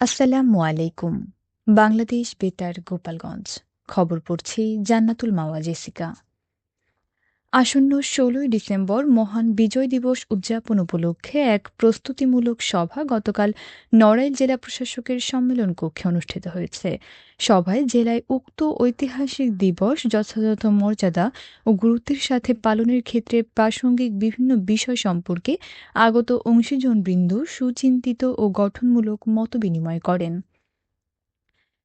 আসসালামু আলাইকুম। বাংলাদেশ বেতার গোপালগঞ্জ। খবর পড়ছি জান্নাতুল মাওয়া জেসিকা। আসন্ন ষোলোই ডিসেম্বর মহান বিজয় দিবস উদযাপন উপলক্ষে এক প্রস্তুতিমূলক সভা গতকাল নড়াইল জেলা প্রশাসকের সম্মেলন কক্ষে অনুষ্ঠিত হয়েছে। সভায় জেলায় উক্ত ঐতিহাসিক দিবস, যথাযথ মর্যাদা ও গুরুত্বের সাথে পালনের ক্ষেত্রে প্রাসঙ্গিক বিভিন্ন বিষয় সম্পর্কে আগত অংশীজনবৃন্দ সুচিন্তিত ও গঠনমূলক মতবিনিময় করেন।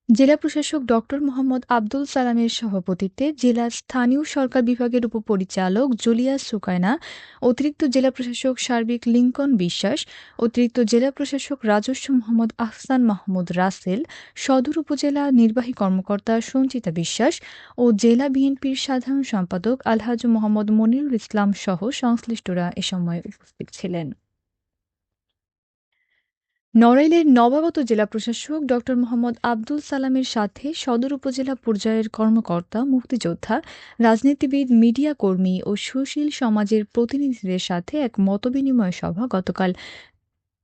জেলা প্রশাসক ডক্টর মোহাম্মদ আব্দুল সালামের সভাপতিত্বে জেলার স্থানীয় সরকার বিভাগের উপপরিচালক জুলিয়াস সুকায়না, অতিরিক্ত জেলা প্রশাসক সার্বিক লিঙ্কন বিশ্বাস, অতিরিক্ত জেলা প্রশাসক রাজস্ব মোহাম্মদ আহসান মাহমুদ রাসেল, সদর উপজেলা নির্বাহী কর্মকর্তা সঞ্চিতা বিশ্বাস ও জেলা বিএনপির সাধারণ সম্পাদক আলহাজ মোহাম্মদ মনিরুল ইসলাম সহ সংশ্লিষ্টরা এ সময় উপস্থিত ছিলেন। নড়াইলের নবাগত জেলা প্রশাসক ড মোহাম্মদ আব্দুল সালামের সাথে সদর উপজেলা পর্যায়ের কর্মকর্তা, মুক্তিযোদ্ধা, রাজনীতিবিদ, মিডিয়া কর্মী ও সুশীল সমাজের প্রতিনিধিদের সাথে এক মতবিনিময় সভা গতকাল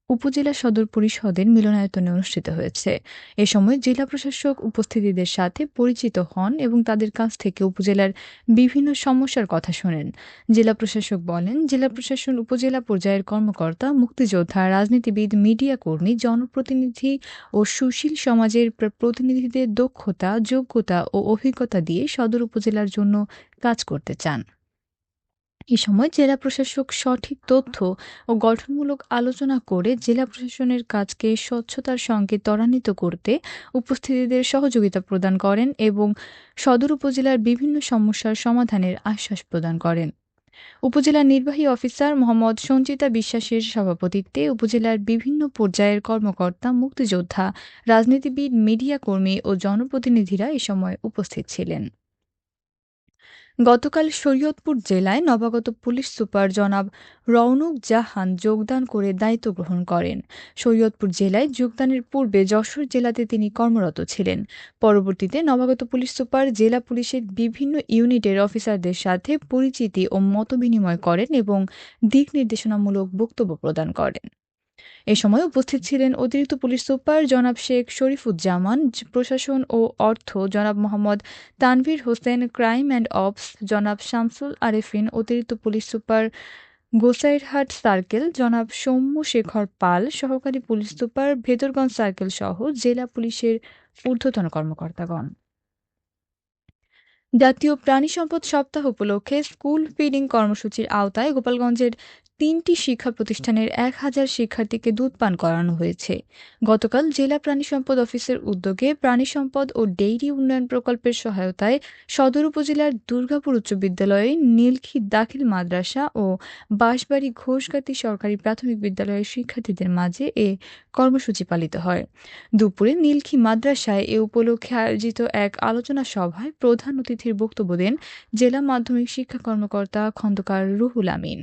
উপজেলা সদর পরিষদের মিলনায়তনে অনুষ্ঠিত হয়েছে। এ সময় জেলা প্রশাসক উপস্থিতিদের সাথে পরিচিত হন এবং তাদের কাছ থেকে উপজেলার বিভিন্ন সমস্যার কথা শোনেন। জেলা প্রশাসক বলেন, জেলা প্রশাসন উপজেলা পর্যায়ের কর্মকর্তা, মুক্তিযোদ্ধা, রাজনীতিবিদ, মিডিয়া কর্মী, জনপ্রতিনিধি ও সুশীল সমাজের প্রতিনিধিদের দক্ষতা, যোগ্যতা ও অভিজ্ঞতা দিয়ে সদর উপজেলার জন্য কাজ করতে চান। এ সময় জেলা প্রশাসক সঠিক তথ্য ও গঠনমূলক আলোচনা করে জেলা প্রশাসনের কাজকে স্বচ্ছতার সঙ্গে ত্বরান্বিত করতে উপস্থিতিদের সহযোগিতা প্রদান করেন এবং সদর উপজেলার বিভিন্ন সমস্যার সমাধানের আশ্বাস প্রদান করেন। উপজেলা নির্বাহী অফিসার মোহাম্মদ সঞ্চিতা বিশ্বাসের সভাপতিত্বে উপজেলার বিভিন্ন পর্যায়ের কর্মকর্তা, মুক্তিযোদ্ধা, রাজনীতিবিদ, মিডিয়া কর্মী ও জনপ্রতিনিধিরা এ সময় উপস্থিত ছিলেন। গতকাল শরীয়তপুর জেলায় নবাগত পুলিশ সুপার জনাব রওনক জাহান যোগদান করে দায়িত্ব গ্রহণ করেন। শরীয়তপুর জেলায় যোগদানের পূর্বে যশোর জেলাতে তিনি কর্মরত ছিলেন। পরবর্তীতে নবাগত পুলিশ সুপার, জেলা পুলিশের বিভিন্ন ইউনিটের অফিসারদের সাথে পরিচিতি ও মতবিনিময় করেন এবং দিক নির্দেশনামূলক বক্তব্য প্রদান করেন। এ সময় উপস্থিত ছিলেন অতিরিক্ত পুলিশ সুপার জনাব শেখ শরীফুজ্জামান, প্রশাসন ও অর্থ জনাব Mohammad Tanvir Hossain, crime and ops জনাব শামসুল আরেফিন, অতিরিক্ত পুলিশ সুপার গোসাইরহাট সার্কেল জনাব সৌম্য শেখর পাল, সহকারী পুলিশ সুপার ভেদরগঞ্জ সার্কেল সহ জেলা পুলিশের ঊর্ধ্বতন কর্মকর্তাগণ। জাতীয় প্রাণী সম্পদ সপ্তাহ উপলক্ষে স্কুল ফিডিং কর্মসূচির আওতায় গোপালগঞ্জের তিনটি শিক্ষা প্রতিষ্ঠানের এক হাজার শিক্ষার্থীকে দুধ পান করানো হয়েছে। গতকাল জেলা প্রাণী সম্পদ অফিসের উদ্যোগে প্রাণী সম্পদ ও ডেইরি উন্নয়ন প্রকল্পের সহায়তায় সদর উপজেলার দুর্গাপুর উচ্চ বিদ্যালয়ে নীলক্ষি দাখিল মাদ্রাসা ও বাঁশবাড়ি ঘোষগাতি সরকারি প্রাথমিক বিদ্যালয়ের শিক্ষার্থীদের মাঝে এ কর্মসূচি পালিত হয়। দুপুরে নীলক্ষি মাদ্রাসায় এ উপলক্ষে আয়োজিত এক আলোচনা সভায় প্রধান অতিথির বক্তব্য দেন জেলা মাধ্যমিক শিক্ষা কর্মকর্তা খন্দকার রুহুল আমিন।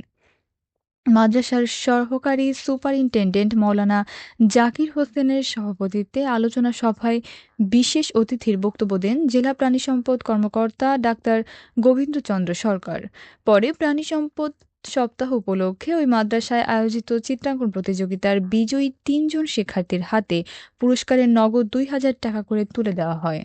মাদ্রাসার সহকারী সুপারিনটেন্ডেন্ট মৌলানা জাকির হোসেনের সভাপতিত্বে আলোচনা সভায় বিশেষ অতিথির বক্তব্য দেন জেলা প্রাণী সম্পদ কর্মকর্তা ডাক্তার গোবিন্দচন্দ্র সরকার। পরে প্রাণী সম্পদ সপ্তাহ উপলক্ষে ওই মাদ্রাসায় আয়োজিত চিত্রাঙ্কন প্রতিযোগিতার বিজয়ী তিনজন শিক্ষার্থীর হাতে পুরস্কারের নগদ দুই হাজার টাকা করে তুলে দেওয়া হয়।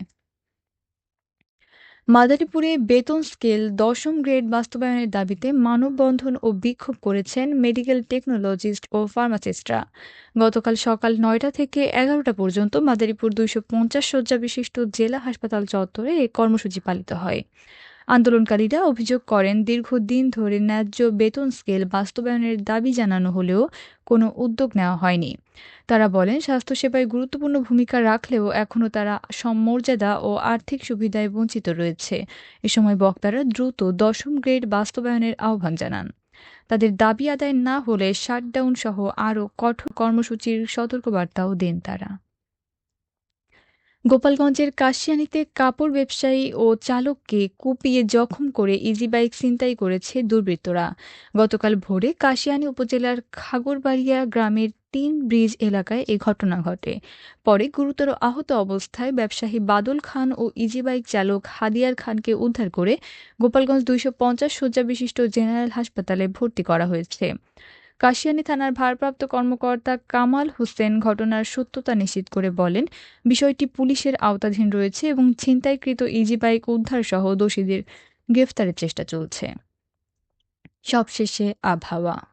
মাদারীপুরে বেতন স্কেল দশম গ্রেড বাস্তবায়নের দাবিতে মানববন্ধন ও বিক্ষোভ করেছেন মেডিকেল টেকনোলজিস্ট ও ফার্মাসিস্টরা। গতকাল সকাল নয়টা থেকে এগারোটা পর্যন্ত মাদারীপুর দুইশো পঞ্চাশ শয্যা বিশিষ্ট জেলা হাসপাতাল চত্বরে এই কর্মসূচি পালিত হয়। আন্দোলনকারীরা অভিযোগ করেন, দীর্ঘদিন ধরে ন্যায্য বেতন স্কেল বাস্তবায়নের দাবি জানানো হলেও কোনো উদ্যোগ নেওয়া হয়নি। তারা বলেন, স্বাস্থ্যসেবায় গুরুত্বপূর্ণ ভূমিকা রাখলেও এখনও তারা সমমর্যাদা ও আর্থিক সুবিধায় বঞ্চিত রয়েছে। এ সময় বক্তারা দ্রুত দশম গ্রেড বাস্তবায়নের আহ্বান জানান। তাদের দাবি আদায় না হলে শাটডাউন সহ আরও কঠোর কর্মসূচির সতর্কবার্তাও দেন তারা। গোপালগঞ্জের কাশিয়ানীতে কাপড় ব্যবসায়ী ও চালককে কুপিয়ে জখম করে ইজিবাইক ছিনতাই করেছে দুর্বৃত্তরা। গতকাল ভোরে কাশিয়ানী উপজেলার খাগরবাড়িয়া গ্রামের তিন ব্রিজ এলাকায় এ ঘটনা ঘটে। পরে গুরুতর আহত অবস্থায় ব্যবসায়ী বাদল খান ও ইজিবাইক চালক হাদিয়ার খানকে উদ্ধার করে গোপালগঞ্জ দুইশো পঞ্চাশ শয্যা বিশিষ্ট জেনারেল হাসপাতালে ভর্তি করা হয়েছে। কাশিয়ানী থানার ভারপ্রাপ্ত কর্মকর্তা কামাল হোসেন ঘটনার সত্যতা নিশ্চিত করে বলেন, বিষয়টি পুলিশের আওতাধীন রয়েছে এবং ছিনতাইকৃত ইজিবাইক উদ্ধারসহ দোষীদের গ্রেফতারের চেষ্টা চলছে। সবশেষে আবহাওয়া।